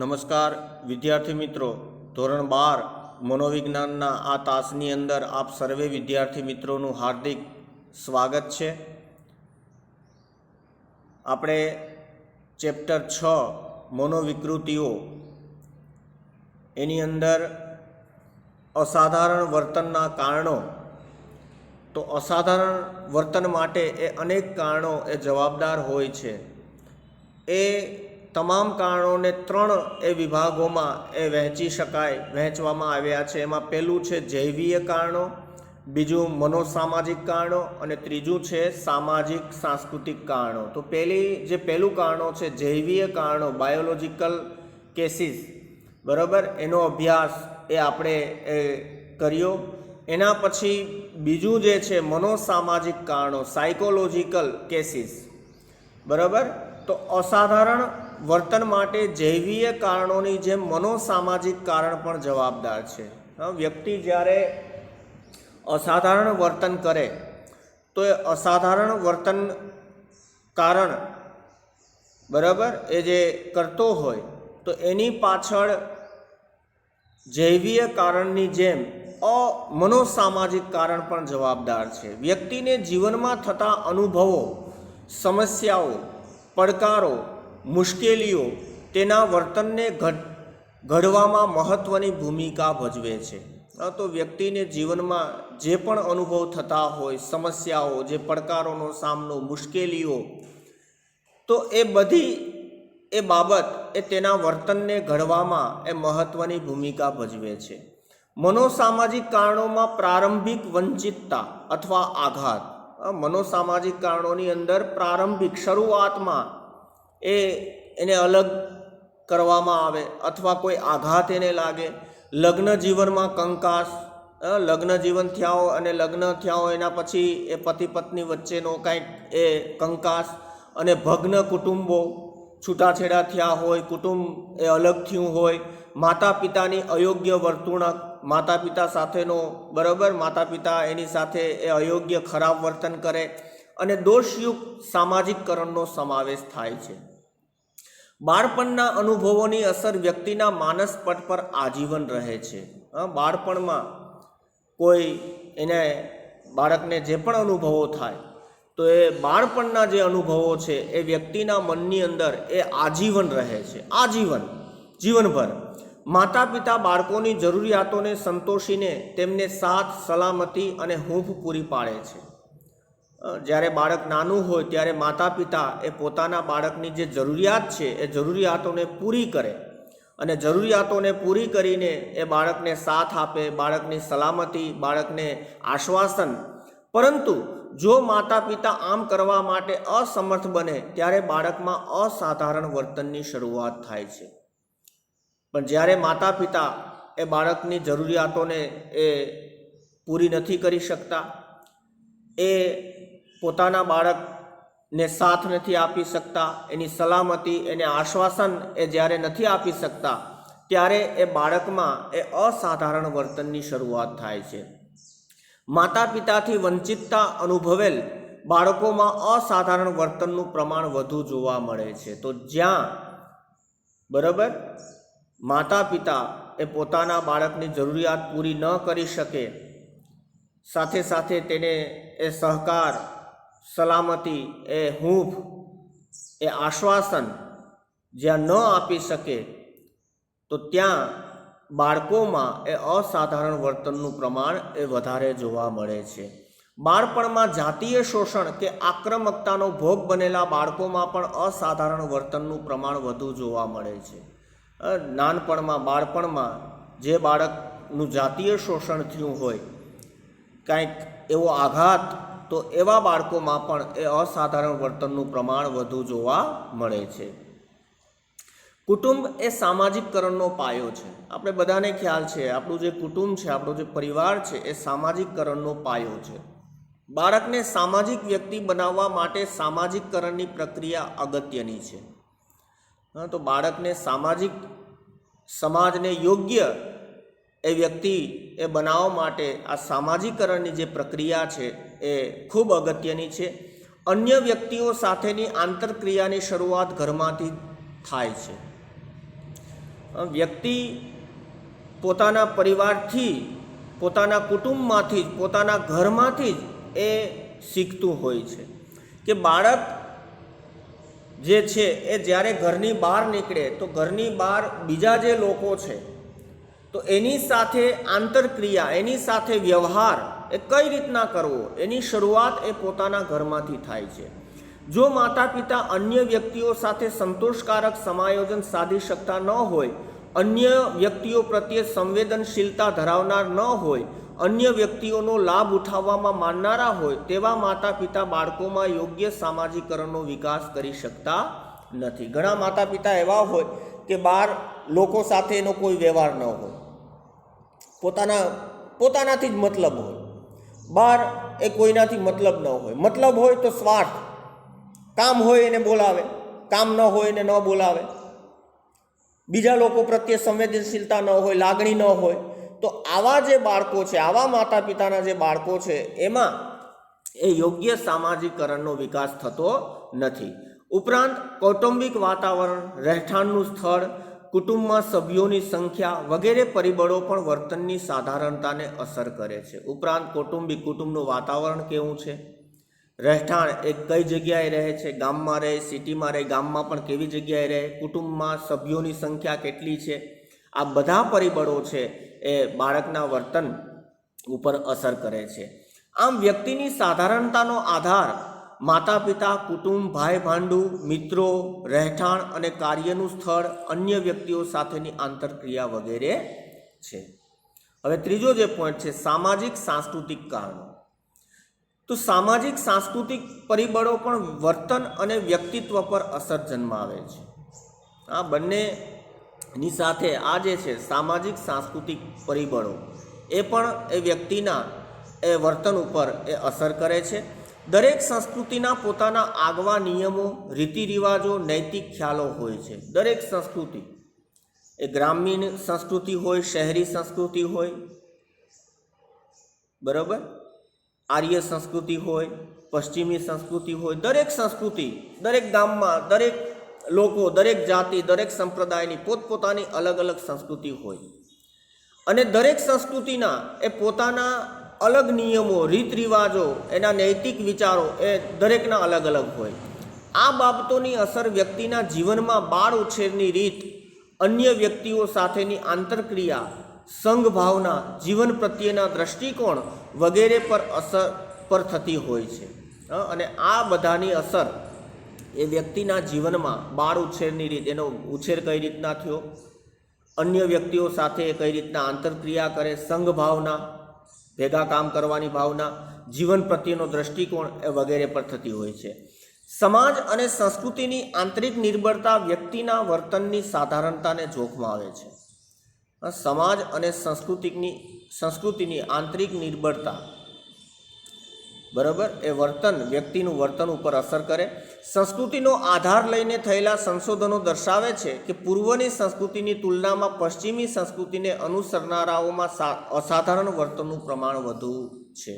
નમસ્કાર, વિદ્યાર્થી મિત્રો. ધોરણ બાર, મનોવિજ્ઞાનના આ તાસની અંદર આપ સર્વે વિદ્યાર્થી મિત્રોનું હાર્દિક સ્વાગત છે. આપણે ચેપ્ટર છ, મનોવિકૃતિઓ. એની અંદર અસાધારણ વર્તનના કારણો. તો અસાધારણ વર્તન માટે એ અનેક કારણો એ જવાબદાર હોય છે. એ તમામ કારણોને ત્રણ એ વિભાગોમાં એ વહેંચી શકાય, વહેંચવામાં આવ્યા છે. એમાં પહેલું છે જૈવીય કારણો, બીજું મનોસામાજિક કારણો અને ત્રીજું છે સામાજિક સાંસ્કૃતિક કારણો. તો પહેલી, જે પહેલું કારણો છે જૈવીય કારણો બાયોલોજિકલ કેસીસ બરાબર? એનો અભ્યાસ એ આપણે એ કર્યો. એના પછી બીજું જે છે મનોસામાજિક કારણો સાયકોલોજીકલ કેસીસ બરાબર? તો અસાધારણ વર્તન માટે જૈવીય કારણોની જેમ મનોસામાજિક કારણ પણ જવાબદાર છે. વ્યક્તિ જ્યારે અસાધારણ વર્તન કરે, તો એ અસાધારણ વર્તન કારણ, બરાબર, એ જે કરતો હોય, તો એની પાછળ જૈવીય કારણની જેમ અ મનોસામાજિક કારણ પણ જવાબદાર છે. વ્યક્તિને જીવનમાં થતા અનુભવો, સમસ્યાઓ, પડકારો મુશ્કેલીઓ તેના વર્તનને ઘડ, ઘડવામાં મહત્ત્વની ભૂમિકા ભજવે છે. તો વ્યક્તિને જીવનમાં જે પણ અનુભવ થતા હોય, સમસ્યાઓ, જે પડકારોનો સામનો, મુશ્કેલીઓ, તો એ બધી એ બાબત એ તેના વર્તનને ઘડવામાં એ મહત્ત્વની ભૂમિકા ભજવે છે. મનોસામાજિક કારણોમાં પ્રારંભિક વંચિતતા અથવા આઘાત. મનોસામાજિક કારણોની અંદર પ્રારંભિક શરૂઆતમાં એ એને અલગ કરવામાં આવે અથવા કોઈ આઘાત એને લાગે. લગ્ન જીવનમાં કંકાસ લગ્ન જીવન થયા હોય અને લગ્ન થયા હોય એના પછી એ પતિ પત્ની વચ્ચેનો કાંઈક એ કંકાસ અને ભગ્ન કુટુંબો છૂટાછેડા થયા હોય, કુટુંબ એ અલગ થયું હોય. માતા પિતાની અયોગ્ય વર્તુણક માતા પિતા સાથેનો, બરાબર? માતા પિતા એની સાથે એ અયોગ્ય ખરાબ વર્તન કરે અને દોષયુક્ત સામાજિકકરણનો સમાવેશ થાય છે. બાળપણના અનુભવોની અસર વ્યક્તિના માનસ પટ પર આજીવન રહે છે. હા, બાળપણમાં કોઈ એને બાળકને જે પણ અનુભવો થાય તો એ બાળપણના જે અનુભવો છે એ વ્યક્તિના મનની અંદર એ આજીવન રહે છે. આજીવન જીવનભર. માતા પિતા બાળકોની જરૂરિયાતોને સંતોષીને તેમને સાથ સલામતી અને હૂંફ પૂરી પાડે છે. જ્યારે બાળક નાનું હોય ત્યારે માતા પિતા એ પોતાના બાળકની જે જરૂરિયાત છે, એ જરૂરિયાતોને પૂરી કરે. અને જરૂરિયાતોને પૂરી કરીને એ બાળકને સાથ આપે, બાળકની સલામતી, બાળકને આશ્વાસન. પરંતુ જો માતા પિતા આમ કરવા માટે અસમર્થ બને, ત્યારે બાળકમાં અસાધારણ વર્તનની શરૂઆત થાય છે. પણ જ્યારે માતા પિતા એ બાળકની જરૂરિયાતોને એ પૂરી નથી કરી શકતા, એ પોતાના બાળકને સાથ નથી આપી શકતા, એની સલામતી, એને આશ્વાસન એ જ્યારે નથી આપી શકતા, ત્યારે એ બાળકમાં એ અસાધારણ વર્તનની શરૂઆત થાય છે. માતા પિતાથી વંચિતતા અનુભવેલ બાળકોમાં અસાધારણ વર્તનનું પ્રમાણ વધુ જોવા મળે છે. તો જ્યાં, બરાબર? માતા પિતા એ પોતાના બાળકની જરૂરિયાત પૂરી ન કરી શકે, સાથે સાથે તેને એ સહકાર સલામતી એ હૂંફ, એ આશ્વાસન જ્યાં ન આપી શકે, તો ત્યાં બાળકોમાં એ અસાધારણ વર્તનનું પ્રમાણ એ વધારે જોવા મળે છે. બાળપણમાં જાતીય શોષણ કે આક્રમકતાનો ભોગ બનેલા બાળકોમાં પણ અસાધારણ વર્તનનું પ્રમાણ વધુ જોવા મળે છે. નાનપણમાં, બાળપણમાં જે બાળકનું જાતીય શોષણ થયું હોય, કાંઈક એવો આઘાત તો એવા બાળકોમાં પણ એ અસાધારણ વર્તનનું પ્રમાણ વધુ જોવા મળે છે. કુટુંબ એ સામાજિકકરણનો પાયો છે. આપણે બધાને ખ્યાલ છે આપણું જે કુટુંબ છે આપણો જે પરિવાર છે એ સામાજિકકરણનો પાયો છે. બાળકને સામાજિક વ્યક્તિ બનાવવા માટે સામાજિકકરણની પ્રક્રિયા અગત્યની છે. હા, તો બાળકને સામાજિક સમાજને યોગ્ય એ વ્યક્તિ એ બનાવવા માટે આ સામાજિકરણની જે પ્રક્રિયા છે એ ખૂબ અગત્યની છે. અન્ય વ્યક્તિઓ સાથેની આંતરક્રિયાની શરૂઆત ઘરમાંથી થાય છે. વ્યક્તિ પોતાના પરિવારથી, પોતાના કુટુંબમાંથી જ પોતાના ઘરમાંથી જ એ શીખતું હોય છે કે બાળક જે છે એ જ્યારે ઘરની બહાર નીકળે તો ઘરની બહાર બીજા જે લોકો છે તો એની સાથે આંતરક્રિયા, એની સાથે વ્યવહાર એ કઈ રીતના કરવો? એની શરૂઆત એ પોતાના ઘરમાંથી થાય છે. જો માતા પિતા અન્ય વ્યક્તિઓ સાથે સંતોષકારક સમાયોજન સાધી શકતા ન હોય, અન્ય વ્યક્તિઓ પ્રત્યે સંવેદનશીલતા ધરાવનાર ન હોય, અન્ય વ્યક્તિઓનો લાભ ઉઠાવવામાં માનનારા હોય, તેવા માતા પિતા બાળકોમાં યોગ્ય સામાજિકરણનો વિકાસ કરી શકતા નથી. ઘણા માતા પિતા એવા હોય કે બહાર લોકો સાથે એનો કોઈ વ્યવહાર ન હોય. પોતાના, પોતાનાથી જ મતલબ હોય. બહાર એ કોઈનાથી મતલબ ન હોય. મતલબ હોય તો સ્વાર્થ. કામ હોય એને બોલાવે. કામ ન હોય એને ન બોલાવે. બીજા લોકો પ્રત્યે સંવેદનશીલતા ન હોય, લાગણી ન હોય, તો આવા જે બાળકો છે, આવા માતા પિતાના જે બાળકો છે, એમાં એ યોગ્ય સામાજિકરણનો વિકાસ થતો નથી. ઉપરાંત કૌટુંબિક વાતાવરણ, રહેઠાણનું સ્થળ કુટુંબમાં સભ્યોની સંખ્યા વગેરે પરિબળો પણ વર્તનની સાધારણતાને અસર કરે છે. ઉપરાંત કૌટુંબિક કુટુંબનું વાતાવરણ કેવું છે? રહેઠાણ એ કઈ જગ્યાએ રહે છે? ગામમાં રહે, સિટીમાં રહે, ગામમાં પણ કેવી જગ્યાએ રહે? કુટુંબમાં સભ્યોની સંખ્યા કેટલી છે? આ બધા પરિબળો છે એ બાળકના વર્તન ઉપર અસર કરે છે. આમ વ્યક્તિની સાધારણતાનો આધાર માતા પિતા કુટુંબ ભાઈ ભાંડુ મિત્રો, રહેઠાણ અને કાર્યનું સ્થળ અન્ય વ્યક્તિઓ સાથેની આંતરક્રિયા વગેરે છે. હવે ત્રીજો જે પોઈન્ટ છે, સામાજિક સાંસ્કૃતિક કારણો. તો સામાજિક સાંસ્કૃતિક પરિબળો પણ વર્તન અને વ્યક્તિત્વ પર અસર જન્માવે છે. આ બંનેની સાથે આ જે છે, સામાજિક સાંસ્કૃતિક પરિબળો, એ પણ એ વ્યક્તિના એ વર્તન ઉપર એ અસર કરે છે. દરેક સંસ્કૃતિના પોતાના આગવા નિયમો રીતિ રિવાજો નૈતિક ખ્યાલો હોય છે. દરેક સંસ્કૃતિ. એ ગ્રામીણ સંસ્કૃતિ હોય, શહેરી સંસ્કૃતિ હોય, બરાબર? આર્ય સંસ્કૃતિ હોય, પશ્ચિમી સંસ્કૃતિ હોય, દરેક સંસ્કૃતિ, દરેક ગામમાં, દરેક લોકો, દરેક જાતિ, દરેક સંપ્રદાયની પોતપોતાની અલગ અલગ સંસ્કૃતિ હોય. અને દરેક સંસ્કૃતિના એ પોતાના અલગ નિયમો રીત રિવાજો એના નૈતિક વિચારો એ દરેકના અલગ અલગ હોય. આ બાબતોની અસર વ્યક્તિના જીવનમાં બાળ ઉછેરની રીત, અન્ય વ્યક્તિઓ સાથેની આંતરક્રિયા, સંઘ ભાવના, જીવન પ્રત્યેના દ્રષ્ટિકોણ વગેરે પર અસર પર થતી હોય છે. અને આ બધાની અસર એ વ્યક્તિના જીવનમાં બાળ ઉછેરની રીત, એનો ઉછેર કઈ રીતના થયો? અન્ય વ્યક્તિઓ સાથે કઈ રીતના આંતરક્રિયા કરે? સંઘ ભાવના ભેગા કામ કરવાની ભાવના, જીવન પ્રત્યેનો દ્રષ્ટિકોણ વગેરે પર થતી હોય છે. સમાજ અને સંસ્કૃતિની આંતરિક નિર્ભરતા વ્યક્તિના વર્તનની સાધારણતાને જોખમાં આવે છે. સમાજ અને સંસ્કૃતિકની, સંસ્કૃતિની આંતરિક નિર્ભરતા બરાબર? એ વર્તન, વ્યક્તિનું વર્તન ઉપર અસર કરે. સંસ્કૃતિનો આધાર લઈને થયેલા સંશોધનો દર્શાવે છે કે પૂર્વની સંસ્કૃતિની તુલનામાં પશ્ચિમી સંસ્કૃતિને અનુસરનારાઓમાં અસાધારણ વર્તનનું પ્રમાણ વધુ છે.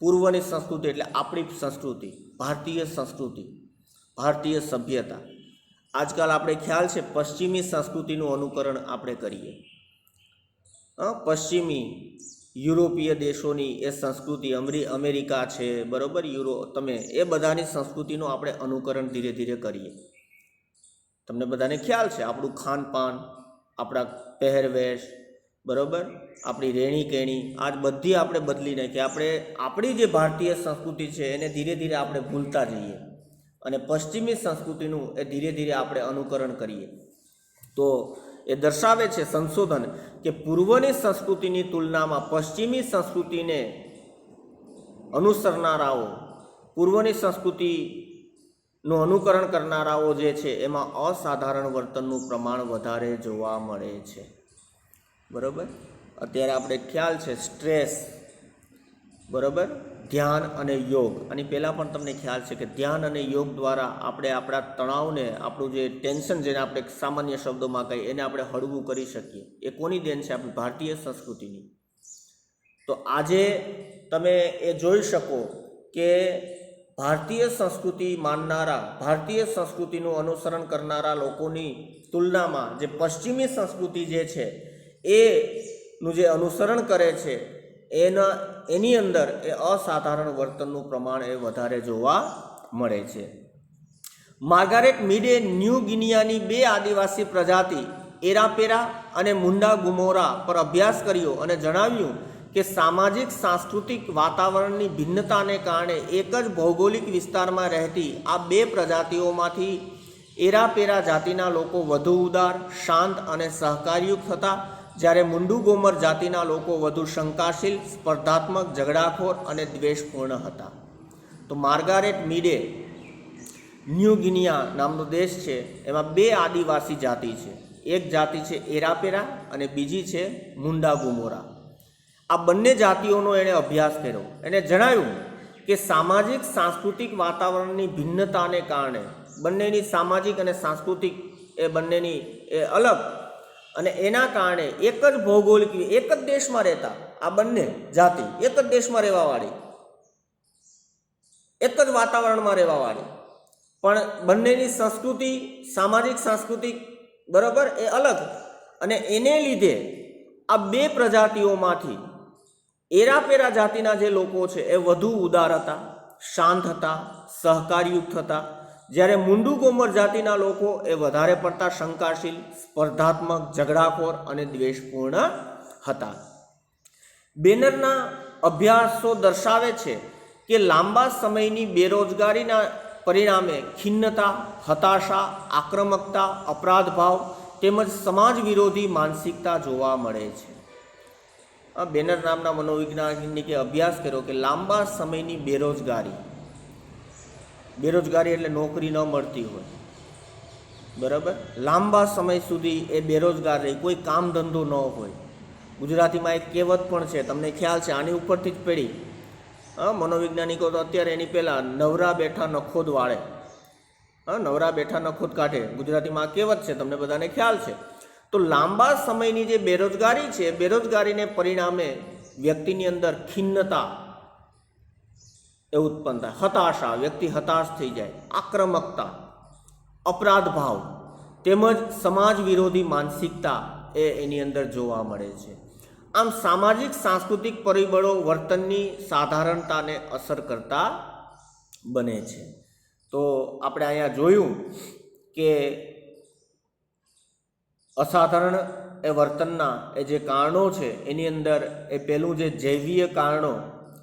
પૂર્વની સંસ્કૃતિ એટલે આપણી સંસ્કૃતિ, ભારતીય સંસ્કૃતિ, ભારતીય સભ્યતા. આજકાલ આપણે ખ્યાલ છે પશ્ચિમી સંસ્કૃતિનું અનુકરણ આપણે કરીએ. પશ્ચિમી યુરોપીય દેશોની એ સંસ્કૃતિ અમરી, અમેરિકા છે, બરોબર? યુરો, તમે એ બધાની સંસ્કૃતિનું આપણે અનુકરણ ધીરે ધીરે કરીએ. તમને બધાને ખ્યાલ છે, આપણું ખાનપાન, આપણા પહેરવેશ, બરોબર? આપણી રહેણી કહેણી આજ બધી આપણે બદલી નાખીએ આપણે, આપણી જે ભારતીય સંસ્કૃતિ છે, એને ધીરે ધીરે આપણે ભૂલતા જઈએ. અને પશ્ચિમી સંસ્કૃતિનું એ ધીરે ધીરે આપણે અનુકરણ કરીએ. તો એ દર્શાવે છે સંશોધન કે પૂર્વની સંસ્કૃતિની તુલનામાં પશ્ચિમી સંસ્કૃતિને અનુસરનારાઓ, પૂર્વની સંસ્કૃતિનું અનુકરણ કરનારાઓ જે છે, એમાં અસાધારણ વર્તનનું પ્રમાણ વધારે જોવા મળે છે. બરાબર? અત્યારે આપણે ખ્યાલ છે સ્ટ્રેસ. બરાબર? ધ્યાન અને યોગ. આની પહેલાં પણ તમને ખ્યાલ છે કે ધ્યાન અને યોગ દ્વારા આપણે આપણા તણાવને, આપણું જે ટેન્શન જેને આપણે સામાન્ય શબ્દોમાં કહીએ, એને આપણે હળવું કરી શકીએ. એ કોની દેન છે? આપણી ભારતીય સંસ્કૃતિની. તો આજે તમે એ જોઈ શકો કે ભારતીય સંસ્કૃતિ માનનારા, ભારતીય સંસ્કૃતિનું અનુસરણ કરનારા લોકોની તુલનામાં જે પશ્ચિમી સંસ્કૃતિ જે છે, એનું જે અનુસરણ કરે છે, એના એની અંદર એ અસાધારણ વર્તનનું પ્રમાણ એ વધારે જોવા મળે છે. માર્ગારેટ મીડે ન્યૂ ગિનિયાની બે આદિવાસી પ્રજાતિ, એરાપેરા અને મુંડા ગુમોરા પર અભ્યાસ કર્યો અને જણાવ્યું કે સામાજિક, સાંસ્કૃતિક વાતાવરણની ભિન્નતાને કારણે એક જ ભૌગોલિક વિસ્તારમાં રહેતી આ બે પ્રજાતિઓમાંથી એરાપેરા જાતિના લોકો વધુ ઉદાર, શાંત અને સહકારયુક્ત હતા. જ્યારે મુંડુ ગોમર જાતિના લોકો વધુ શંકાશીલ, સ્પર્ધાત્મક, ઝઘડાખોર અને દ્વેષપૂર્ણ હતા. તો માર્ગારેટ મીડે ન્યૂ ગિનિયા નામનો દેશ છે, એમાં બે આદિવાસી જાતિ છે. એક જાતિ છે એરાપેરા અને બીજી છે મુંડા ગુમોરા. આ બંને જાતિઓનો એણે અભ્યાસ કર્યો. એણે જણાવ્યું કે સામાજિક, સાંસ્કૃતિક વાતાવરણની ભિન્નતાને કારણે બંનેની સામાજિક અને સાંસ્કૃતિક એ બંનેની એ અલગ અને એના કારણે એક જ ભૌગોલિક, એક જ દેશમાં રહેતા આ બંને જાતિ એક જ દેશમાં રહેવાવાળી એક જ વાતાવરણમાં રહેવાવાળી પણ બંનેની સંસ્કૃતિ સામાજિક સાંસ્કૃતિક બરાબર એ અલગ. અને એને લીધે આ બે પ્રજાતિઓમાંથી એરાપેરા જાતિના જે લોકો છે એ વધુ ઉદાર હતા, શાંત હતા, સહકારયુક્ત હતા. જ્યારે મુંડુ ગોમર જાતિના લોકો એ વધારે પડતા શંકાશીલ, સ્પર્ધાત્મક, ઝઘડાખોર અને દ્વેષપૂર્ણ હતા. બેનરના અભ્યાસો દર્શાવે છે કે લાંબા સમયની બેરોજગારીના પરિણામે ખિન્નતા, હતાશા, આક્રમકતા, અપરાધભાવ તેમજ સમાજ વિરોધી માનસિકતા જોવા મળે છે. આ બેનર નામના મનોવૈજ્ઞાનિકે અભ્યાસ કર્યો કે લાંબા સમયની બેરોજગારી બેરોજગારી એટલે નોકરી ન મળતી હોય. બરાબર? લાંબા સમય સુધી એ બેરોજગાર રહી, કોઈ કામ ધંધો ન હોય. ગુજરાતીમાં એક કહેવત પણ છે, તમને ખ્યાલ છે, આની ઉપરથી જ પડી. હા, મનોવૈજ્ઞાનિકો તો અત્યારે એની પહેલાં નવરા બેઠા નખોદ વાળે. હા, નવરા બેઠા નખોદ કાઢે. ગુજરાતીમાં આ કહેવત છે, તમને બધાને ખ્યાલ છે. તો લાંબા સમયની જે બેરોજગારી છે, બેરોજગારીને પરિણામે વ્યક્તિની અંદર ખિન્નતા એ ઉત્પન્ન થાય. હતાશા, વ્યક્તિ હતાશ થઈ જાય, આક્રમકતા, અપરાધ ભાવ, તેમજ સમાજ વિરોધી માનસિકતા એ એની અંદર જોવા મળે છે. આમ સામાજિક, સાંસ્કૃતિક પરિબળો વર્તનની સાધારણતાને અસર કરતા બને છે. તો આપણે અહીંયા જોયું કે અસાધારણ એ વર્તનના એ જે કારણો છે, એની અંદર એ પહેલું જે જૈવીય કારણો,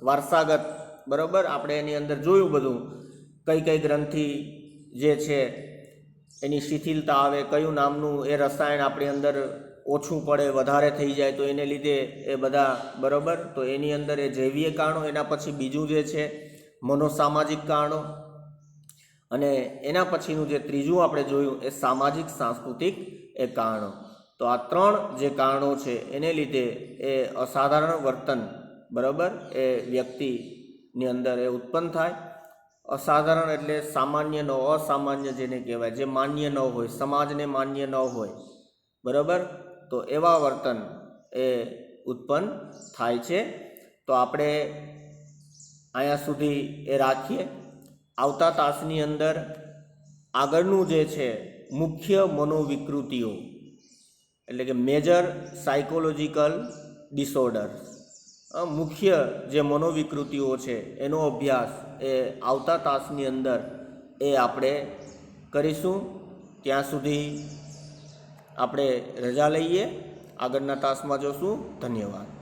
વારસાગત બરાબર? આપણે એની અંદર જોયું બધું. કઈ કઈ ગ્રંથિ જે છે, એની શિથિલતા આવે, કયું નામનું એ રસાયણ આપણી અંદર ઓછું પડે, વધારે થઈ જાય, તો એને લીધે એ બધા, બરાબર? તો એની અંદર એ જૈવીય કારણો, એના પછી બીજું જે છે, મનોસામાજિક કારણો. અને એના પછીનું જે ત્રીજું આપણે જોયું, એ સામાજિક સાંસ્કૃતિક એ કારણો. તો આ ત્રણ જે કારણો છે, એને લીધે એ અસાધારણ વર્તન, બરાબર? એ વ્યક્તિની અંદર એ ઉત્પન્ન થાય. અસાધારણ એટલે સામાન્ય ન, અસામાન્ય જેને કહેવાય, જે માન્ય ન હોય, સમાજને માન્ય ન હોય. બરાબર? તો એવા વર્તન એ ઉત્પન્ન થાય છે. તો આપણે અહીંયા સુધી એ રાખીએ. આવતા તાસની અંદર આગળનું જે છે, મુખ્ય મનોવિકૃતિઓ, એટલે કે મેજર સાયકોલોજીકલ ડિસઓર્ડર મુખ્ય જે મનોવિકૃતિઓ છે, એનો અભ્યાસ એ આવતા તાસની અંદર એ આપણે કરીશું. ત્યાં સુધી આપણે રજા લઈએ. આગળના તાસમાં જોશું. ધન્યવાદ.